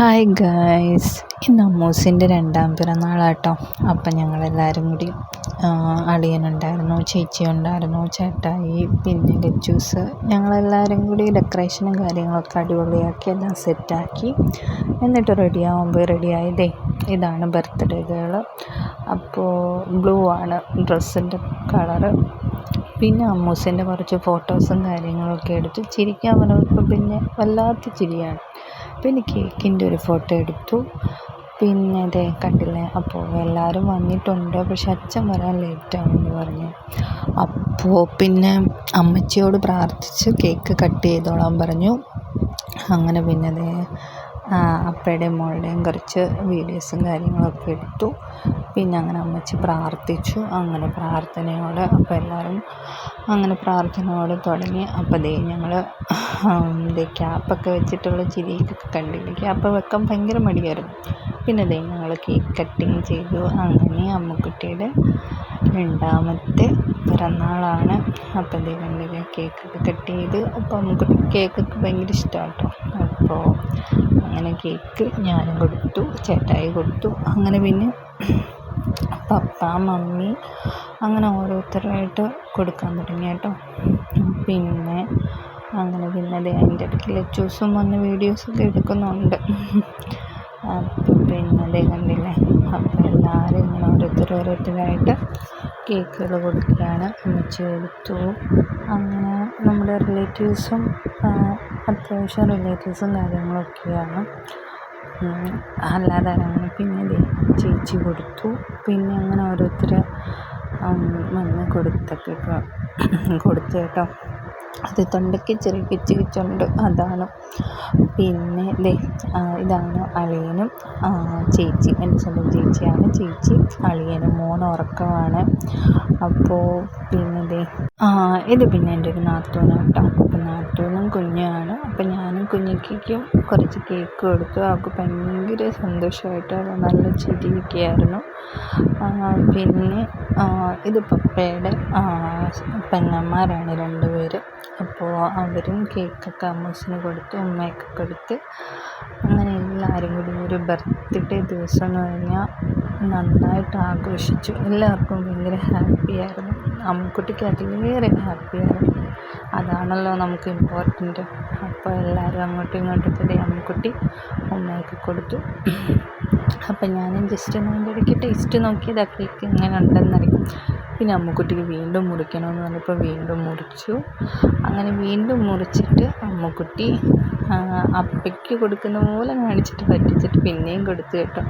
Hi guys ഇന്ന് അമ്മൂസിന്റെ രണ്ടാം പിറന്നാളാട്ടോ. അപ്പം ഞങ്ങളെല്ലാവരും കൂടി അളിയനുണ്ടായിരുന്നു ചേച്ചി ഉണ്ടായിരുന്നു ചേട്ടായി പിന്നെ ലച്ചൂസ് ഞങ്ങളെല്ലാവരും കൂടി ഡെക്കറേഷനും കാര്യങ്ങളൊക്കെ അടിപൊളിയാക്കി എല്ലാം സെറ്റാക്കി. എന്നിട്ട് റെഡിയാവുമ്പോൾ റെഡിയായതേ ഇതാണ് ബർത്ത്ഡേ അപ്പോൾ ബ്ലൂ ആണ് ഡ്രസ്സിന്റെ കളറ് പിന്നെ അമ്മൂസിന്റെ കുറച്ച് ഫോട്ടോസും കാര്യങ്ങളൊക്കെ എടുത്ത് ചിരിക്കാൻ പറഞ്ഞപ്പോൾ പിന്നെ വല്ലാത്ത ചിരിയാണ്. പിന്നെ കേക്കിന്റെ ഒരു ഫോട്ടോ എടുത്തു. പിന്നെ ദേ കണ്ടില്ലേ? അപ്പോൾ എല്ലാവരും വന്നിട്ടുണ്ട്. പക്ഷെ അച്ഛൻ വരാൻ ലേറ്റാകുമെന്ന് പറഞ്ഞു. അപ്പോൾ പിന്നെ അമ്മച്ചിയോട് പ്രാർത്ഥിച്ച് കേക്ക് കട്ട് ചെയ്തോളാൻ പറഞ്ഞു. അങ്ങനെ പിന്നെ ദേ അപ്പയുടെയും മോളുടെയും കുറച്ച് വീഡിയോസും കാര്യങ്ങളൊക്കെ എടുത്തു. പിന്നെ അങ്ങനെ അമ്മച്ചി പ്രാർത്ഥിച്ചു. അങ്ങനെ പ്രാർത്ഥനയോടെ അപ്പം എല്ലാവരും അങ്ങനെ പ്രാർത്ഥനയോടെ തുടങ്ങി. അപ്പം ദേ ഞങ്ങൾ ദേ ക്യാപ്പൊക്കെ വെച്ചിട്ടുള്ള ചിരിയൊക്കെ കണ്ടില്ലേ? ക്യാപ്പ് വെക്കാൻ ഭയങ്കര മടിയായിരുന്നു. പിന്നെ ദേ ഞങ്ങൾ കേക്ക് കട്ടിങ് ചെയ്തു. അങ്ങനെ അമ്മുക്കുട്ടിയുടെ രണ്ടാമത്തെ പിറന്നാളാണ്. അപ്പം ദേ കണ്ടില്ലേ കേക്കൊക്കെ കട്ട് ചെയ്ത്. അപ്പോൾ അമ്മുക്കുട്ടി കേക്കൊക്കെ ഭയങ്കര ഇഷ്ടമാണ് കേട്ടോ അപ്പോൾ അങ്ങനെ കേക്ക് ഞാനും കൊടുത്തു ചേട്ടായി കൊടുത്തു. അങ്ങനെ പിന്നെ പപ്പ മമ്മി അങ്ങനെ ഓരോരുത്തരായിട്ട് കൊടുക്കാൻ തുടങ്ങി കേട്ടോ. പിന്നെ അങ്ങനെ പിന്നെ ദേ അതിന്റെ ഇടയ്ക്ക് ലച്ചൂസും വന്ന് വീഡിയോസൊക്കെ എടുക്കുന്നുണ്ട്. അപ്പോൾ പിന്നെ ദേ കണ്ടില്ലേ? അപ്പോൾ എല്ലാവരും ഇങ്ങനെ ഓരോരുത്തർ ഓരോരുത്തരായിട്ട് കേക്കുകൾ കൊടുക്കുകയാണ്. അമ്മച്ചി കൊടുത്തു അങ്ങനെ നമ്മുടെ റിലേറ്റീവ്സും അത്യാവശ്യം റിലേറ്റീവ്സും കാര്യങ്ങളൊക്കെയാണ്. അല്ലാതെ പിന്നെ ചേച്ചി കൊടുത്തു. പിന്നെ അങ്ങനെ ഓരോരുത്തർ വന്ന് കൊടുത്തൊക്കെ കൊടുത്തു കേട്ടോ. അത് തൊണ്ടയ്ക്ക് ചെറിയ കിച്ച് കിച്ചുണ്ട്. അതാണ്. പിന്നെ ദേ ഇതാണ് അളിയനും ചേച്ചി എന്റെ സ്വന്തം ചേച്ചിയാണ്. ചേച്ചി അളിയനും മോൻ ഉറക്കമാണ്. അപ്പോൾ പിന്നെ ദേ ഇത് പിന്നെ എന്റെ ഒരു നാത്തൂനാണ് കേട്ടോ അപ്പം നാത്തൂനും കുഞ്ഞുമാണ്. അപ്പം ഞാനും കുഞ്ഞിക്കും കുറച്ച് കേക്ക് കൊടുത്തു. അവൾക്ക് ഭയങ്കര സന്തോഷമായിട്ട് നല്ല ചിരിയൊക്കെയായിരുന്നു പിന്നെ ഇത് പപ്പയുടെ പെങ്ങന്മാരാണ് രണ്ട് പേര്. അപ്പോൾ അവരും കേക്കൊക്കെ അമ്മൂസിന് കൊടുത്തു ഉമ്മയൊക്കെ കൊടുത്ത് അങ്ങനെ എല്ലാവരും കൂടി ഒരു ബർത്ത്ഡേ ദിവസം എന്ന് പറഞ്ഞാൽ നന്നായിട്ട് ആഘോഷിച്ചു. എല്ലാവർക്കും ഭയങ്കര ഹാപ്പിയായിരുന്നു അമ്മക്കുട്ടിക്ക് അതിലേറെ ഹാപ്പിയായിരുന്നു അതാണല്ലോ നമുക്ക് ഇമ്പോർട്ടന്റ് അപ്പോൾ എല്ലാവരും അങ്ങോട്ടും ഇങ്ങോട്ടും കൂടി അമ്മക്കുട്ടി ഉമ്മയൊക്കെ കൊടുത്തു. അപ്പം ഞാനും ജസ്റ്റ് ഒന്ന് അതിന്റെ ഇടയ്ക്ക് ടേസ്റ്റ് നോക്കിയതാ കേക്ക് എങ്ങനെ ഉണ്ടെന്നറിയാം പിന്നെ അമ്മുക്കുട്ടിക്ക് വീണ്ടും മുറിക്കണമെന്ന് പറഞ്ഞപ്പോൾ വീണ്ടും മുറിച്ചു. അങ്ങനെ വീണ്ടും മുറിച്ചിട്ട് അമ്മുക്കുട്ടി അപ്പയ്ക്ക് കൊടുക്കുന്ന പോലെ കാണിച്ചിട്ട് പറ്റിച്ചിട്ട് പിന്നെയും കൊടുത്തു കേട്ടോ.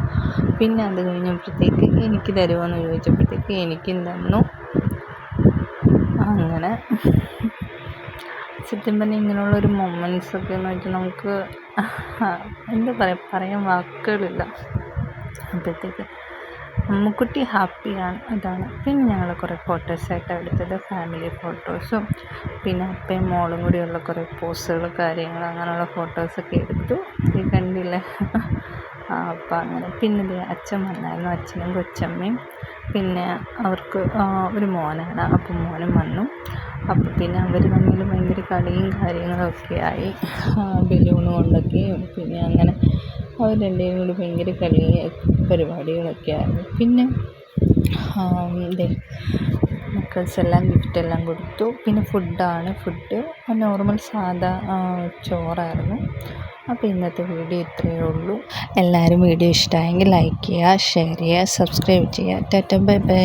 പിന്നെ അത് കഴിഞ്ഞപ്പോഴത്തേക്ക് എനിക്ക് തരുമോ എന്ന് ചോദിച്ചപ്പോഴത്തേക്ക് എനിക്കും തന്നു. അങ്ങനെ. സത്യം പറഞ്ഞാൽ ഇങ്ങനെയുള്ളൊരു മൊമെന്റ്സൊക്കെ എന്ന് വെച്ചാൽ നമുക്ക് എന്താ പറയുക പറയാൻ വാക്കുകളില്ല. അപ്പോഴത്തേക്ക് അമ്മുക്കുട്ടി ഹാപ്പിയാണ് അതാണ്. പിന്നെ ഞങ്ങൾ കുറേ ഫോട്ടോസായിട്ട് എടുത്തത് ഫാമിലി ഫോട്ടോസും പിന്നെ അപ്പയും മോളും കൂടിയുള്ള കുറേ പോസുകൾ കാര്യങ്ങൾ അങ്ങനെയുള്ള ഫോട്ടോസൊക്കെ എടുത്തു. ഈ കണ്ടില്ലേ? അപ്പം അങ്ങനെ. പിന്നെ അച്ഛൻ വന്നായിരുന്നു അച്ഛനും കൊച്ചമ്മയും. പിന്നെ അവർക്ക് ഒരു മോനാണ്. അപ്പം മോനും വന്നു. അപ്പം പിന്നെ അവർ തമ്മിൽ ഭയങ്കര കളിയും കാര്യങ്ങളൊക്കെ ആയി ബലൂൺ കൊണ്ടൊക്കെയും പിന്നെ അങ്ങനെ അവർ രണ്ടുപേരും കൂടി ഭയങ്കര കളി പരിപാടികളൊക്കെ ആയിരുന്നു പിന്നെ ഇതേ മക്കൾസ് എല്ലാം ഗിഫ്റ്റ് എല്ലാം കൊടുത്തു. പിന്നെ ഫുഡാണ്. ഫുഡ് നോർമൽ സാധാ ചോറായിരുന്നു. അപ്പോൾ ഇന്നത്തെ വീഡിയോ ഇത്രയേ ഉള്ളൂ. എല്ലാവരും വീഡിയോ ഇഷ്ടമായെങ്കിൽ ലൈക്ക് ചെയ്യുക ഷെയർ ചെയ്യുക സബ്സ്ക്രൈബ് ചെയ്യുക. Tata bye bye.